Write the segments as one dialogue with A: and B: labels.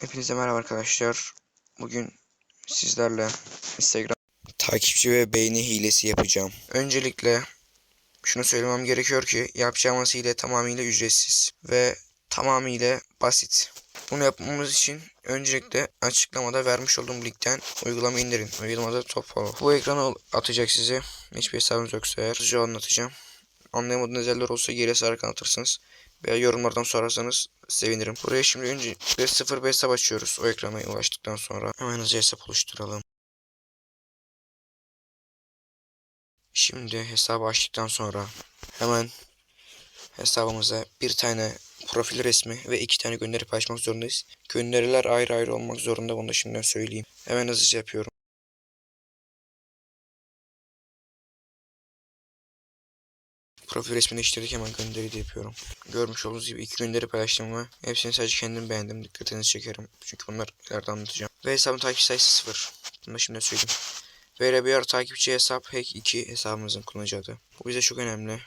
A: Hepinize merhaba arkadaşlar. Bugün sizlerle Instagram takipçi ve beğeni hilesi yapacağım. Öncelikle şunu söylemem gerekiyor ki yapacağımız hile tamamıyla ücretsiz ve tamamıyla basit. Bunu yapmamız için öncelikle açıklamada vermiş olduğum linkten uygulama indirin. Uygulamada top follow. Bu ekranı atacak size. Hiçbir hesabınız yoksa eğer. Hızlıca anlatacağım. Anlayamadığınız yerler olsa geriye sarık anlatırsınız. Veya yorumlardan sorarsanız sevinirim. Buraya şimdi önce 0 hesap açıyoruz. O ekrana ulaştıktan sonra. Hemen hızlı hesap oluşturalım. Şimdi hesabı açtıktan sonra hemen hesabımıza bir tane profil resmi ve iki tane gönderi paylaşmak zorundayız. Gönderiler ayrı ayrı olmak zorunda. Bunu da şimdiden söyleyeyim. Hemen hızlıca yapıyorum. Profil resmini değiştirdik hemen gönderi de yapıyorum. Görmüş olduğunuz gibi iki gönderi paylaştım ve hepsini sadece kendim beğendim. Dikkatinizi çekerim. Çünkü bunlar ileride anlatacağım. Ve hesabın takip sayısı 0. Bunu da şimdi söyleyeyim. Ve bir takipçi hesap hack 2 hesabımızın kullanıcı adı. Bu bize çok önemli.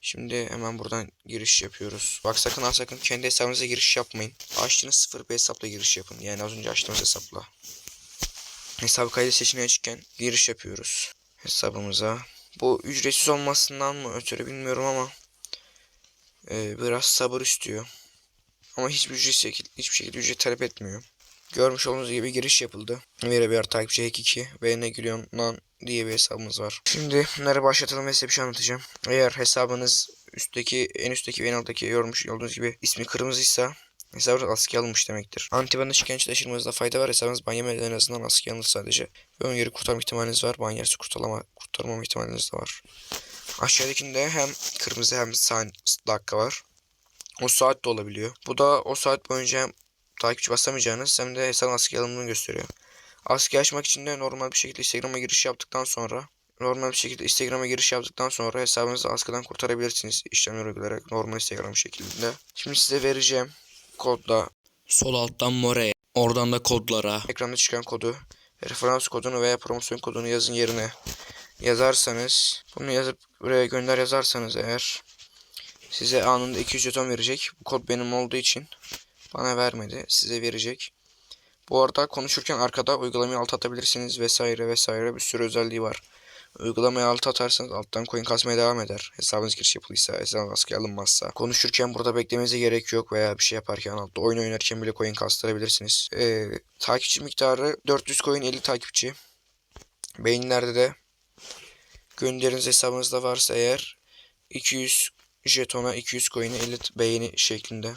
A: Şimdi hemen buradan giriş yapıyoruz. Bak sakın ha sakın kendi hesabınıza giriş yapmayın. Açtığınız 0 bir hesapla giriş yapın. Yani az önce açtığımız hesapla. Hesabı kaydı seçeneği açıkken giriş yapıyoruz. Hesabımıza. Bu ücretsiz olmasından mı ötürü bilmiyorum ama e, biraz sabır istiyor. Ama hiçbir ücret şekil, hiçbir şekilde ücret talep etmiyor. Görmüş olduğunuz gibi giriş yapıldı. Veri bir takipçi hack 2 ve ne gülüyorsun lan diye bir hesabımız var. Şimdi bunları başlatalım ve size bir şey anlatacağım. Eğer hesabınız üstteki en üstteki ve en alttaki yormuş olduğunuz gibi ismi kırmızıysa hesabınız askıya alınmış demektir. Antibanı şikayetçi taşırmanızda fayda var. Hesabınız ban yemeden en azından askıya alınır sadece. Ve geri kurtarma ihtimaliniz var. Ban yerse kurtarma, kurtarmama ihtimaliniz de var. Aşağıdakinde hem kırmızı hem saniye dakika var. O saat de olabiliyor. Bu da o saat boyunca hem takipçi basamayacağınız hem de hesabın askıya alındığını gösteriyor. Askıya açmak için de normal bir şekilde Instagram'a giriş yaptıktan sonra normal bir şekilde Instagram'a giriş yaptıktan sonra hesabınızı askıdan kurtarabilirsiniz işlemler uygulayarak normal Instagram şeklinde. Şimdi size vereceğim kodla
B: Sol alttan more. Oradan da kodlara.
A: ekranda çıkan kodu, referans kodunu veya promosyon kodunu yazın yerine yazarsanız bunu yazıp buraya gönder yazarsanız eğer size anında 200 jeton verecek. Bu kod benim olduğu için bana vermedi. Size verecek. Bu arada konuşurken arkada uygulamayı alt atabilirsiniz vesaire vesaire bir sürü özelliği var. Uygulamayı alt atarsanız alttan coin kasmaya devam eder. Hesabınız giriş yapılıysa, hesabınız askıya alınmazsa. Konuşurken burada beklemenize gerek yok veya bir şey yaparken altta oyun oynarken bile coin kastırabilirsiniz. Ee, takipçi miktarı 400 coin 50 takipçi. Beyinlerde de gönderiniz hesabınızda varsa eğer 200 jetona 200 coin'e 50 beğeni şeklinde.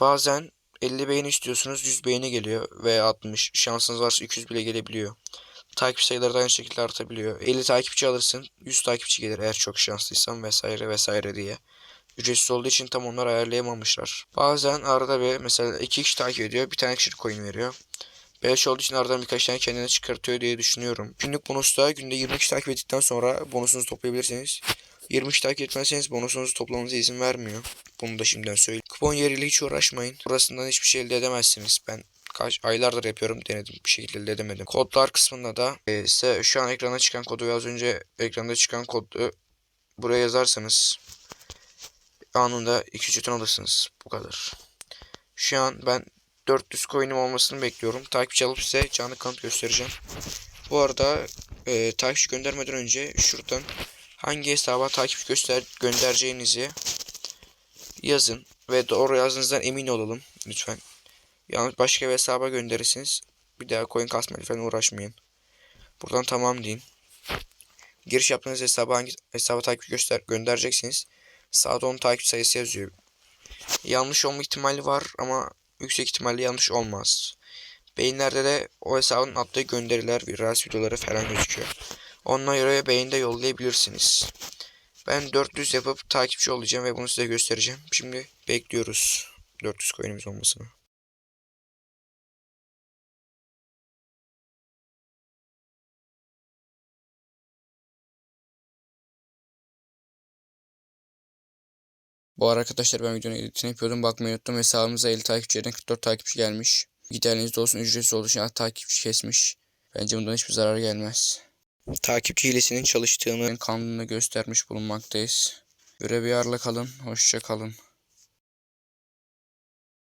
A: Bazen 50 beğeni istiyorsunuz 100 beğeni geliyor veya 60 şansınız varsa 200 bile gelebiliyor. Takip sayıları da aynı şekilde artabiliyor. 50 takipçi alırsın 100 takipçi gelir eğer çok şanslıysan vesaire vesaire diye. Ücretsiz olduğu için tam onlar ayarlayamamışlar. Bazen arada bir mesela 2 kişi takip ediyor bir tane kişi coin veriyor. Beleş olduğu için aradan birkaç tane kendine çıkartıyor diye düşünüyorum. Günlük bonusta günde 20 kişi takip ettikten sonra bonusunuzu toplayabilirsiniz. 20 kişi takip etmezseniz bonusunuzu toplamanıza izin vermiyor. Bunu da şimdiden söyleyeyim. Kupon yeriyle hiç uğraşmayın. Burasından hiçbir şey elde edemezsiniz. Ben kaç aylardır yapıyorum denedim bir şekilde edemedim. Kodlar kısmında da e, size şu an ekrana çıkan kodu ve az önce ekranda çıkan kodu buraya yazarsanız anında 2 jeton alırsınız. Bu kadar. Şu an ben 400 coin'im olmasını bekliyorum. Takipçi alıp size canlı kanıt göstereceğim. Bu arada e, takipçi göndermeden önce şuradan hangi hesaba takipçi göster göndereceğinizi yazın ve doğru yazdığınızdan emin olalım lütfen. Yalnız başka bir hesaba gönderirsiniz. Bir daha coin kasmayla falan uğraşmayın. Buradan tamam deyin. Giriş yaptığınız hesaba hangi hesaba takip göster göndereceksiniz. Sağda onun takip sayısı yazıyor. Yanlış olma ihtimali var ama yüksek ihtimalle yanlış olmaz. Beyinlerde de o hesabın attığı gönderiler, viral videoları falan gözüküyor. Onunla göre beğeni de yollayabilirsiniz. Ben 400 yapıp takipçi olacağım ve bunu size göstereceğim. Şimdi bekliyoruz 400 coin'imiz olmasını.
B: Bu ara arkadaşlar ben videonun editini yapıyordum. Bakmayı unuttum. Hesabımıza 50 takipçiden 44 takipçi gelmiş. Giderlerinizde olsun ücretsiz olduğu için takipçi kesmiş. Bence bundan hiçbir zarar gelmez.
A: Takipçi hilesinin çalıştığını
B: Kanalını göstermiş bulunmaktayız. Görev yarla kalın. Hoşça kalın.